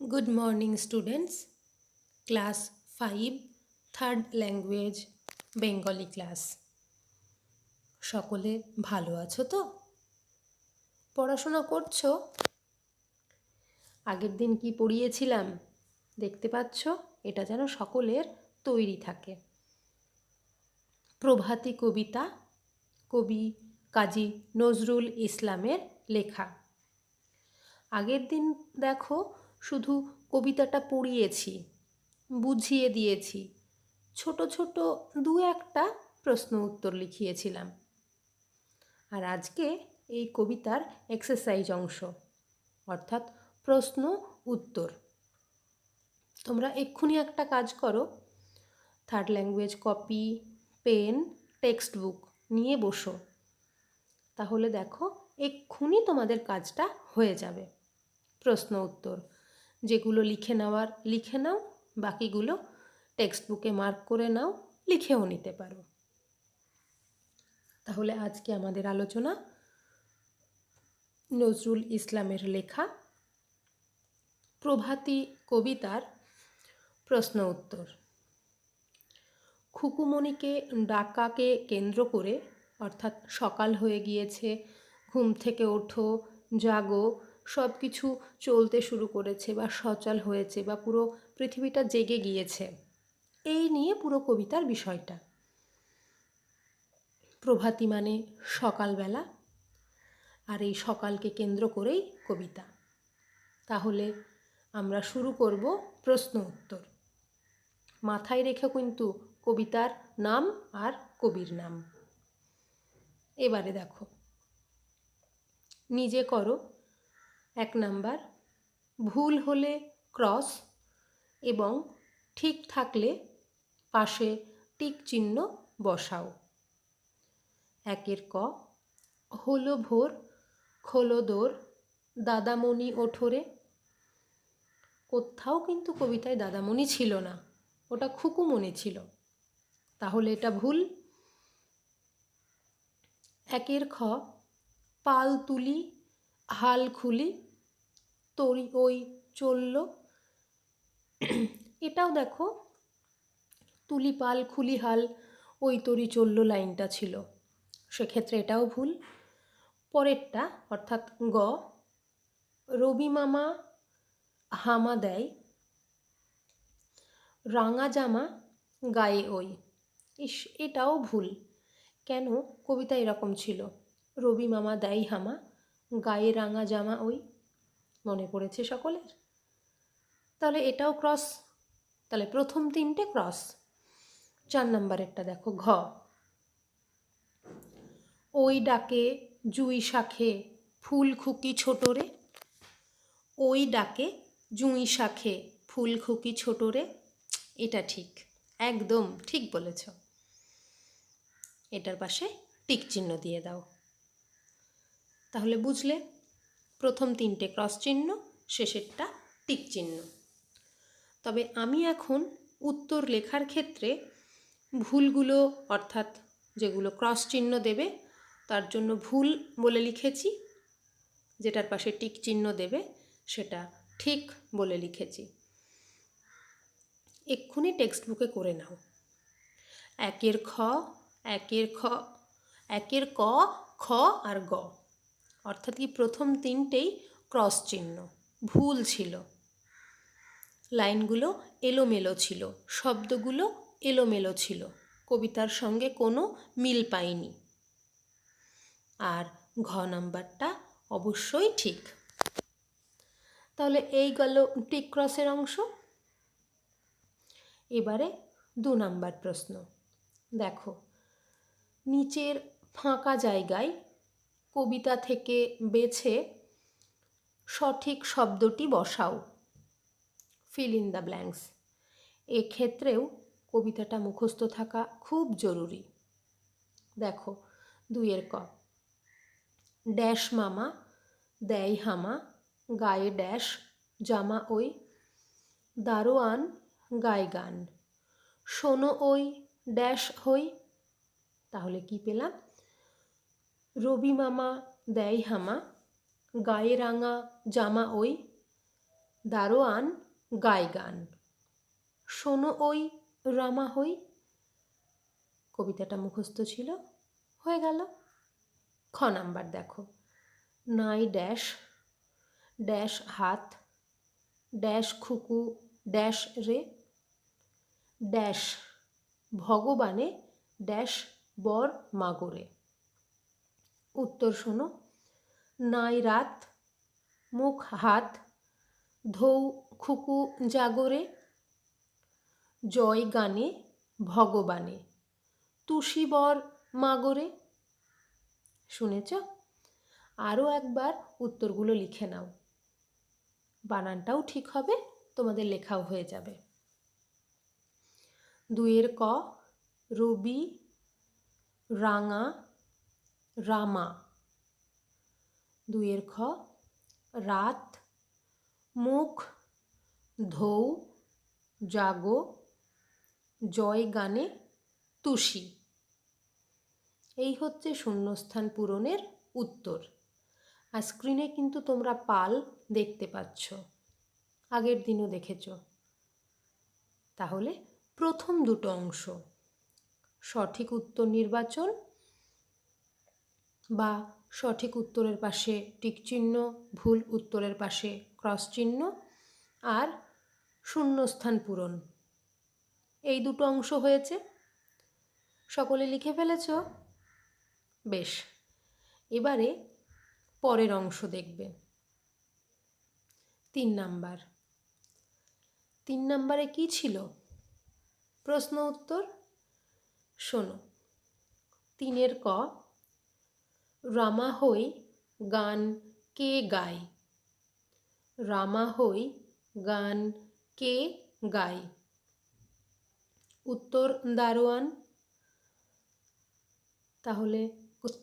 Good morning students class five third language Bengali class সকলে ভালো আছো তো? পড়াশোনা করছ? আগের দিন কি পড়িয়েছিলাম? দেখতে পাচ্ছ, এটা যেন সকলের তৈরি থাকে। প্রভাতী কবিতা, কবি কাজী নজরুল ইসলামের লেখা। আগের দিন দেখো শুধু কবিতাটা পড়িয়েছি, বুঝিয়ে দিয়েছি। ছোট ছোট দু একটা প্রশ্ন উত্তর লিখিয়েছিলাম। আর আজকে এই কবিতার এক্সারসাইজ অংশ, অর্থাৎ প্রশ্ন উত্তর। তোমরা এক্ষুনি একটা কাজ করো third language copy pen textbook নিয়ে বসো। তাহলে দেখো এক্ষুনি তোমাদের কাজটা হয়ে যাবে। প্রশ্ন উত্তর। যেগুলো লিখে নেওয়ার, লিখে নাও, বাকিগুলো টেক্সট বুকে মার্ক করে নাও, লিখেও নিতে পারো। তাহলে আজকে আমাদের আলোচনা নজরুল ইসলামের লেখা প্রভাতী কবিতার প্রশ্ন উত্তর। খুকুমণিকে ডাকাকে কেন্দ্র করে, অর্থাৎ সকাল হয়ে গিয়েছে, ঘুম থেকে ওঠো, জাগো সব কিছু চলতে শুরু করেছে বা সচল হয়েছে বা পুরো পৃথিবীটা জেগে গিয়েছে। এই নিয়ে পুরো কবিতার বিষয়টা। প্রভাতী মানে সকালবেলা, আর এই সকালকে কেন্দ্র করেই কবিতা। তাহলে আমরা শুরু করব প্রশ্ন উত্তর। মাথায় রেখে কিন্তু কবিতার নাম আর কবির নাম। এবারে দেখো। নিজে করো এক নাম্বার, ভুল হলে ক্রস এবং ঠিক থাকলে পাশে টিক চিহ্ন বসাও। একের ক, হলো ভোর, খোলো দোর, দাদামণি ওঠোরে। কোথাও কিন্তু কবিতায় দাদামণি ছিল না, ওটা খুকু মনে ছিল। তাহলে এটা ভুল। একের খ, পাল তুলি, হাল খুলি তরি ওই চলল। এটাও দেখো, তুলি পাল খুলি হাল, ওই তরি চলল লাইনটা ছিল। সেক্ষেত্রে এটাও ভুল। পরেরটা, অর্থাৎ গ, রবি মামা হামা দেয়, রাঙা জামা গায়ে ওই। ইস, এটাও ভুল। কেন? কবিতা এরকম ছিল। রবি মামা দেয় হামা, গায়ে রাঙা জামা ওই। মনে পড়েছে সকলের? তাহলে এটাও ক্রস তাহলে প্রথম তিনটে ক্রস চার নাম্বারেরটা দেখো, ঘ। ওই ডাকে জুই শাখে ফুল খুকি ছোটরে ওই ডাকে জুঁই শাখে ফুল খুকি ছোটরে এটা ঠিক, একদম ঠিক বলেছ। এটার পাশে টিক চিহ্ন দিয়ে দাও। তাহলে বুঝলে? প্রথম তিনটে ক্রস চিহ্ন, শেষেরটা টিক চিহ্ন। তবে আমি এখন উত্তর লেখার ক্ষেত্রে ভুলগুলো, অর্থাৎ যেগুলো ক্রস চিহ্ন দেবে, তার জন্য ভুল বলে লিখেছি, যেটার পাশে টিক চিহ্ন দেবে, সেটা ঠিক বলে লিখেছি। এক্ষুনি টেক্সট বুকে করে নাও। একের খ একের খ, একের ক, খ আর গ। অর্থাৎ কি প্রথম তিনটেই ক্রস চিহ্ন, ভুল ছিল। লাইনগুলো এলোমেলো ছিল, শব্দগুলো এলোমেলো ছিল, কবিতার সঙ্গে কোনো মিল পাইনি আর ঘ নাম্বারটা অবশ্যই ঠিক। তাহলে এই গেল টিক ক্রসের অংশ। এবারে দু নাম্বার প্রশ্ন। দেখো, নিচের ফাঁকা জায়গায় কবিতা থেকে বেছে সঠিক শব্দটি বসাও। ফিল ইন দ্য ব্ল্যাঙ্কস এক্ষেত্রেও কবিতাটা মুখস্থ থাকা খুব জরুরি। দেখো, দুইয়ের ক। ড্যাশ মামা, দেয় হামা, গায়ে ড্যাশ জামা ওই, দারোয়ান, গায়ে গান। শোনো ওই ড্যাশ হই। তাহলে কি পেলাম? রবি মামা দেয় হামা, গায়ে রাঙা জামা ওই, দারোয়ান গায় গান। শোনো ওই রামা হই। কবিতাটা মুখস্থ ছিল, হয়ে গেল। খ নাম্বার দেখো। নাই ড্যাশ ড্যাশ হাত, ড্যাশ খুকু, ড্যাশ রে, ড্যাশ ভগবানে, ড্যাশ বর মাগরে। উত্তর শোনো। নাই রাত, মুখ হাত, ধৌ খুকু জাগরে, জয় গানে, ভগবানে তুষিবর মাগরে। শুনেছ? আরও একবার উত্তরগুলো লিখে নাও। বানানটাও ঠিক হবে, তোমাদের লেখাও হয়ে যাবে। দুইয়ের ক, রবি, রাঙা রামা। দুইয়ের খ, রাত, মুখ, ধৌ, জাগো, জয় গানে, তুষি। এই হচ্ছে শূন্যস্থান পূরণের উত্তর। আর স্ক্রিনে কিন্তু তোমরা পাল দেখতে পাচ্ছ। আগের দিনও দেখেছ। তাহলে প্রথম দুটো অংশ। সঠিক উত্তর নির্বাচন বা সঠিক উত্তরের পাশে টিকচিহ্ন ভুল উত্তরের পাশে ক্রস চিহ্ন আর শূন্যস্থান পূরণ। এই দুটো অংশ হয়েছে। সকলে লিখে ফেলেছ? বেশ। এবারে পরের অংশ দেখবে। তিন নাম্বার। তিন নাম্বারে কি ছিল? প্রশ্ন উত্তর? শোনো, তিনের ক রামা হই গান কে গায়? রামা হই গান কে গায়? উত্তর দারোয়ান। তাহলে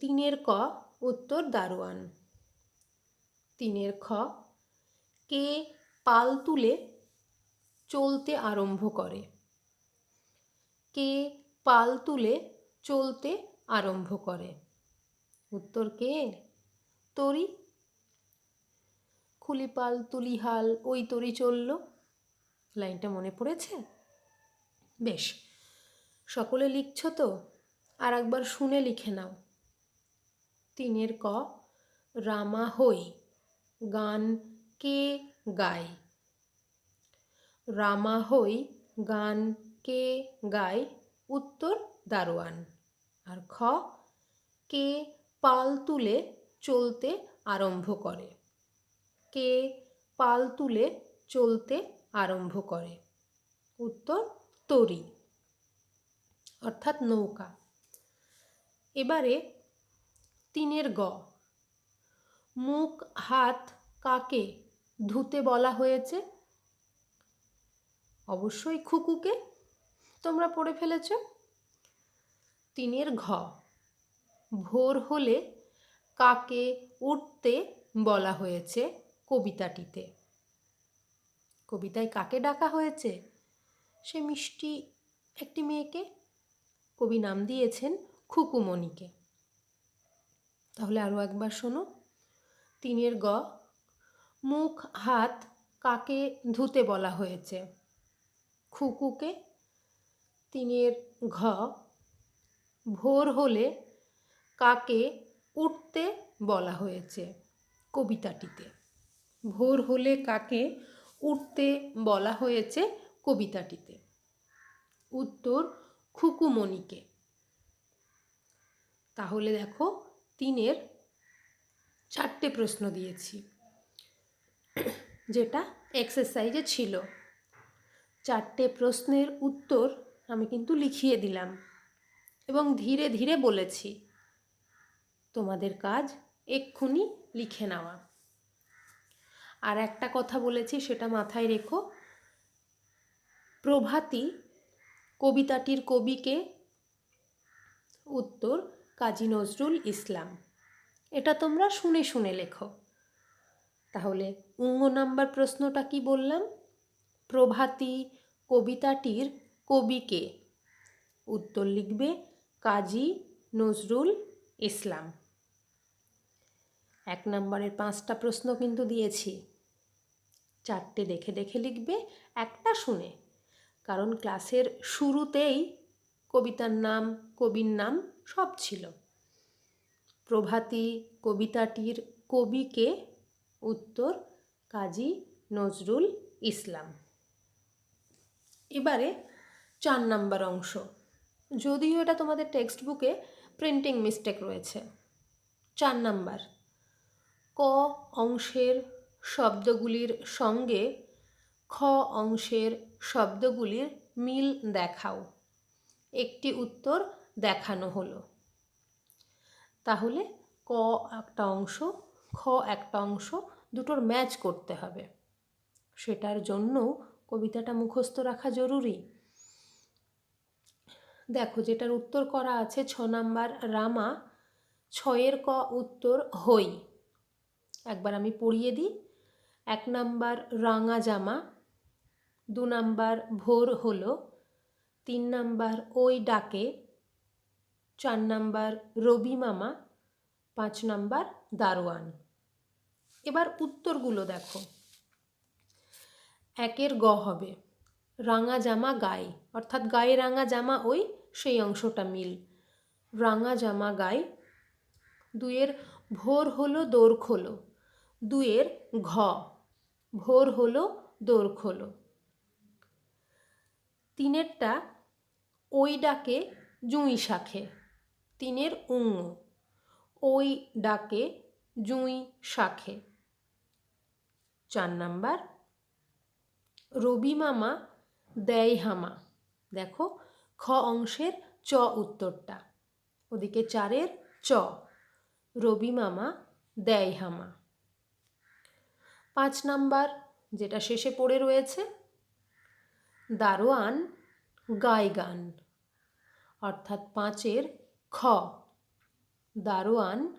তিনের ক, উত্তর দারোয়ান। তিনের খ, কে পাল তুলে চলতে আরম্ভ করে? কে পাল তুলে চলতে আরম্ভ করে? উত্তর কে? তরি। খুলিপাল, তুলিহাল, ওই তরি চলল। লাইনটা মনে পড়েছে? বেশ। সকলে লিখছ তো? আর একবার শুনে লিখে নাও। তিনের ক, রামা হই, গান কে গায়? রামা হই, গান কে গায়? উত্তর দারোয়ান। আর খ, কে পাল তুলে চলতে আরম্ভ করে। কে পাল তুলে চলতে আরম্ভ করে? উত্তর, তরি। অর্থাৎ নৌকা। এবারে তিনের গ। মুখ, হাত, কাকে ধুতে বলা হয়েছে? অবশ্যই খুকুকে। তোমরা পড়ে ফেলেছ। তিনের ঘ। ভোর হলে কাকে উঠতে বলা হয়েছে কবিতাটিতে? কবিতায় কাকে ডাকা হয়েছে? সে মিষ্টি একটি মেয়েকে? কবি নাম দিয়েছেন খুকুমণিকে। তাহলে আরও একবার শোনো। তিনের গ, মুখ, হাত কাকে ধুতে বলা হয়েছে? খুকুকে। তিনের ঘ, ভোর হলে কাকে উঠতে বলা হয়েছে কবিতাটিতে? ভোর হলে কাকে উঠতে বলা হয়েছে কবিতাটিতে? উত্তর, খুকুমণিকে। তাহলে দেখো তিনের চারটে প্রশ্ন দিয়েছি, যেটা এক্সারসাইজে ছিল। চারটে প্রশ্নের উত্তর আমি কিন্তু লিখিয়ে দিলাম এবং ধীরে ধীরে বলেছি। তোমাদের কাজ এক্ষুনি লিখে নেওয়া আর একটা কথা বলেছি, সেটা মাথায় রেখো। প্রভাতী কবিতাটির কবিকে উত্তর কাজী নজরুল ইসলাম। এটা তোমরা শুনে শুনে লেখো। তাহলে উঙ্গ নাম্বার প্রশ্নটা কি বললাম? প্রভাতী কবিতাটির কবিকে উত্তর লিখবে কাজী নজরুল ইসলাম। এক নম্বরের পাঁচটা প্রশ্ন কিন্তু দিয়েছি। চারটে দেখে দেখে লিখবে, একটা শুনে। কারণ ক্লাসের শুরুতেই কবিতার নাম, কবির নাম সব ছিল। প্রভাতী কবিতাটির কবিকে উত্তর কাজী নজরুল ইসলাম। এবারে চার নাম্বার অংশ। যদিও এটা তোমাদের টেক্সট বুকে প্রিন্টিং মিস্টেক রয়েছে। চার নাম্বার। ক অংশের শব্দগুলির সঙ্গে খ অংশের শব্দগুলির মিল দেখাও। একটি উত্তর দেখানো হলো। তাহলে ক একটা অংশ, খ একটা অংশ দুটোর ম্যাচ করতে হবে। সেটার জন্য কবিতাটা মুখস্থ রাখা জরুরি। দেখো যেটার উত্তর করা আছে, ছ নাম্বার, রামা, ছয়ের ক উত্তর হই। একবার আমি পড়িয়ে দিই। এক নাম্বার রাঙা জামা, দু নাম্বার ভোর হলো, তিন নাম্বার ওই ডাকে, চার নাম্বার রবি মামা, পাঁচ নাম্বার দারোয়ান। এবার উত্তরগুলো দেখো। একের গ হবে, রাঙা জামা গায়ে, অর্থাৎ গায়ে রাঙা জামা ওই সেই অংশটা মিল। রাঙা জামা গায়ে দুয়ের ভোর হলো দৌড় খোলো। দুয়ের ঘ। ভোর হলো দৌড় খোলো তিনেরটা ওই ডাকে জুঁই শাখে, তিনের উঙ। ওই ডাকে জুঁই শাখে। চার নাম্বার, রবি মামা দেয় হামা। দেখো, খ অংশের চ উত্তরটা। ওদিকে চারের চ, রবি মামা দেয় হামা। পাঁচ নাম্বার, যেটা শেষে পড়ে রয়েছে। দারোয়ান গান, অর্থাৎ পাঁচের খ। দারোয়ান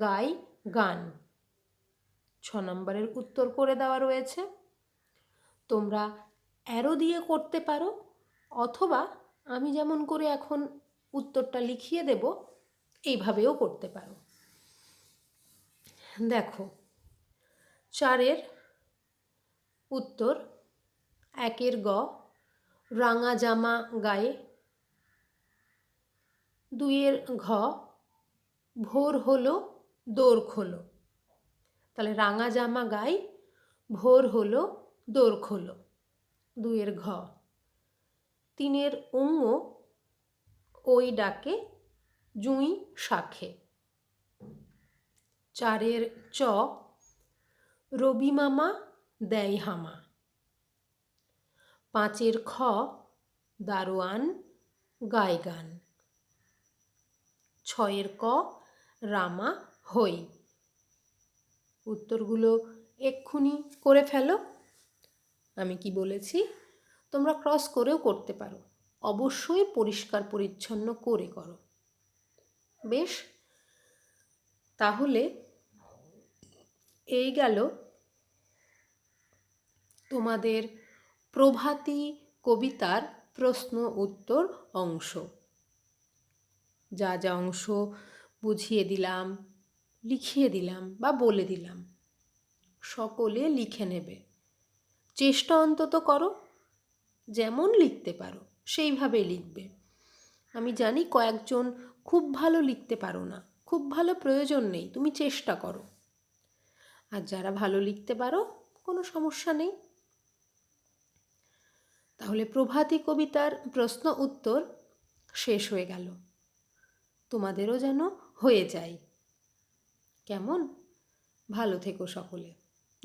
গাই গান। ছ নম্বরের উত্তর করে দেওয়া রয়েছে। তোমরা অ্যারো দিয়ে করতে পারো, অথবা আমি যেমন করে এখন উত্তরটা লিখিয়ে দেব, এইভাবেও করতে পারো। দেখো চারের উত্তর, একের গ, রাঙা জামা গায়ে। দুইয়ের ঘ, ভোর হলো দৌড় খোলো। তাহলে রাঙা জামা গায়ে, ভোর হলো দৌড় খোলো। দুইয়ের ঘ। তিনের উঙ্গ, ওই ডাকে, জুঁই শাখে। চারের চ রবি মামা, দেয় হামা। পাঁচের খ, দারোয়ান, গায় গান। ছয়ের ক, রামা, হই। উত্তরগুলো এক্ষুনি করে ফেলো। আমি কি বলেছি? তোমরা ক্রস করেও করতে পারো। অবশ্যই পরিষ্কার পরিচ্ছন্ন করে করো। বেশ, তাহলে এই গেল। তোমাদের প্রভাতী কবিতার প্রশ্ন উত্তর অংশ। যা যা অংশ বুঝিয়ে দিলাম, লিখিয়ে দিলাম বা বলে দিলাম, সকলে লিখে নেবে। চেষ্টা অন্তত করো, যেমন লিখতে পারো, সেইভাবে লিখবে। আমি জানি কয়েকজন খুব ভালো লিখতে পারো না, খুব ভালো প্রয়োজন নেই, তুমি চেষ্টা করো। আর যারা ভালো লিখতে পারো, কোনো সমস্যা নেই। তাহলে প্রভাতী কবিতার প্রশ্ন উত্তর শেষ হয়ে গেল। তোমাদেরও যেন হয়ে যায়। কেমন? ভালো থেকো সকলে।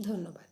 ধন্যবাদ।